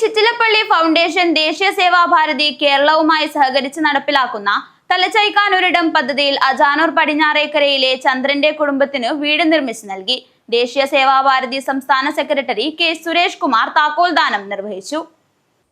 Chittilappilly foundation ദേശീയ സേവാഭാരതി കേരളവുമായി സഹകരിച്ച് നടപ്പിലാക്കുന്ന തലച്ചൈക്കാനൊരിടം പദ്ധതിയിൽ അജാനൂർ പടിഞ്ഞാറേക്കരയിലെ ചന്ദ്രന്റെ കുടുംബത്തിന് വീട് നിർമ്മിച്ചു നൽകി. ദേശീയ സേവാഭാരതി സംസ്ഥാന സെക്രട്ടറി കെ സുരേഷ് കുമാർ താക്കോൽദാനം നിർവഹിച്ചു.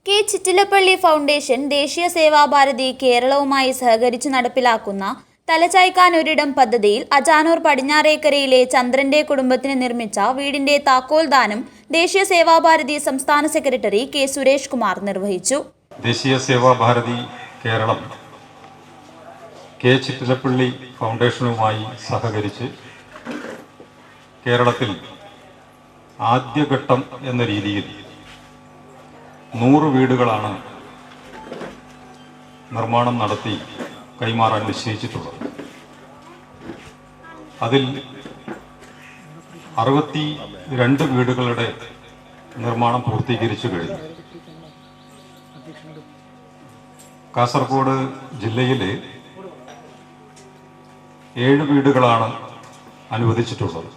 കെ ചിറ്റിലപ്പള്ളി ഫൗണ്ടേഷൻ ദേശീയ സേവാഭാരതി കേരളവുമായി സഹകരിച്ച് നടപ്പിലാക്കുന്ന തലചായ്ക്കാനൊരിടം പദ്ധതിയിൽ അജാനൂർ പടിഞ്ഞാറേക്കരയിലെ ചന്ദ്രന്റെ കുടുംബത്തിന് നിർമ്മിച്ച വീടിന്റെ താക്കോൽ ദാനം ദേശീയ സേവാഭാരതി സംസ്ഥാന സെക്രട്ടറി കെ സുരേഷ് കുമാർ നിർവഹിച്ചു. ദേശീയ സേവാഭാരതി കേരളം കെ ചിറ്റിലപ്പള്ളി ഫൗണ്ടേഷനുമായി സഹകരിച്ച് കേരളത്തിൽ ആദ്യഘട്ടം എന്ന രീതിയിൽ നൂറ് വീടുകളാണ് നിർമ്മാണം നടത്തി കൈമാറാൻ നിശ്ചയിച്ചിട്ടുള്ളത് അതിൽ അറുപത്തി രണ്ട് വീടുകളുടെ നിർമ്മാണം പൂർത്തീകരിച്ചു കഴിഞ്ഞു. കാസർഗോഡ് ജില്ലയിലെ ഏഴ് വീടുകളാണ് അനുവദിച്ചിട്ടുള്ളത്.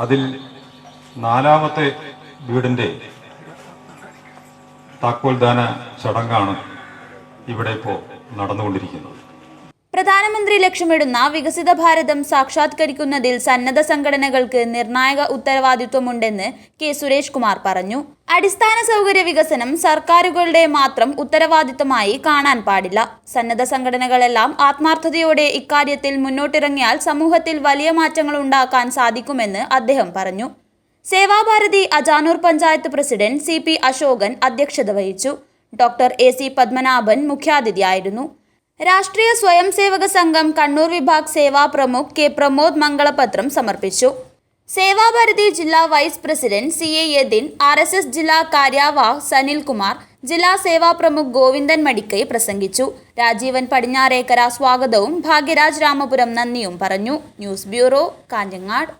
അതിൽ നാലാമത്തെ വീടിന്റെ താക്കോൽദാന ചടങ്ങാണ് ഇവിടെ ഇപ്പോൾ നടന്നുകൊണ്ടിരിക്കുന്നത് പ്രധാനമന്ത്രി ലക്ഷ്യമിടുന്ന വികസിത ഭാരതം സാക്ഷാത്കരിക്കുന്നതിൽ സന്നദ്ധ സംഘടനകൾക്ക് നിർണായക ഉത്തരവാദിത്വമുണ്ടെന്ന് കെ സുരേഷ് കുമാർ പറഞ്ഞു. അടിസ്ഥാന സൗകര്യ വികസനം സർക്കാരുകളുടെ മാത്രം ഉത്തരവാദിത്തമായി കാണാൻ പാടില്ല. സന്നദ്ധ സംഘടനകളെല്ലാം ആത്മാർത്ഥതയോടെ ഇക്കാര്യത്തിൽ മുന്നോട്ടിറങ്ങിയാൽ സമൂഹത്തിൽ വലിയ മാറ്റങ്ങൾ ഉണ്ടാക്കാൻ സാധിക്കുമെന്ന് അദ്ദേഹം പറഞ്ഞു. Sevabharathi Ajanur panchayat president C P Ashokan അധ്യക്ഷത വഹിച്ചു. ഡോക്ടർ എ സി പത്മനാഭൻ മുഖ്യാതിഥിയായിരുന്നു. രാഷ്ട്രീയ സ്വയം സേവക സംഘം കണ്ണൂർ വിഭാഗ് സേവാ പ്രമുഖ് കെ പ്രമോദ് മംഗളപത്രം സമർപ്പിച്ചു. സേവാഭാരതി ജില്ലാ vice president C A Yadin R S S ജില്ലാ കാര്യവാഹ് സനിൽകുമാർ ജില്ലാ സേവാ പ്രമുഖ് ഗോവിന്ദൻ മടിക്കൈ പ്രസംഗിച്ചു. രാജീവൻ പടിഞ്ഞാറേക്കര സ്വാഗതവും ഭാഗ്യരാജ് രാമപുരം നന്ദിയും പറഞ്ഞു. News bureau Kanhangad.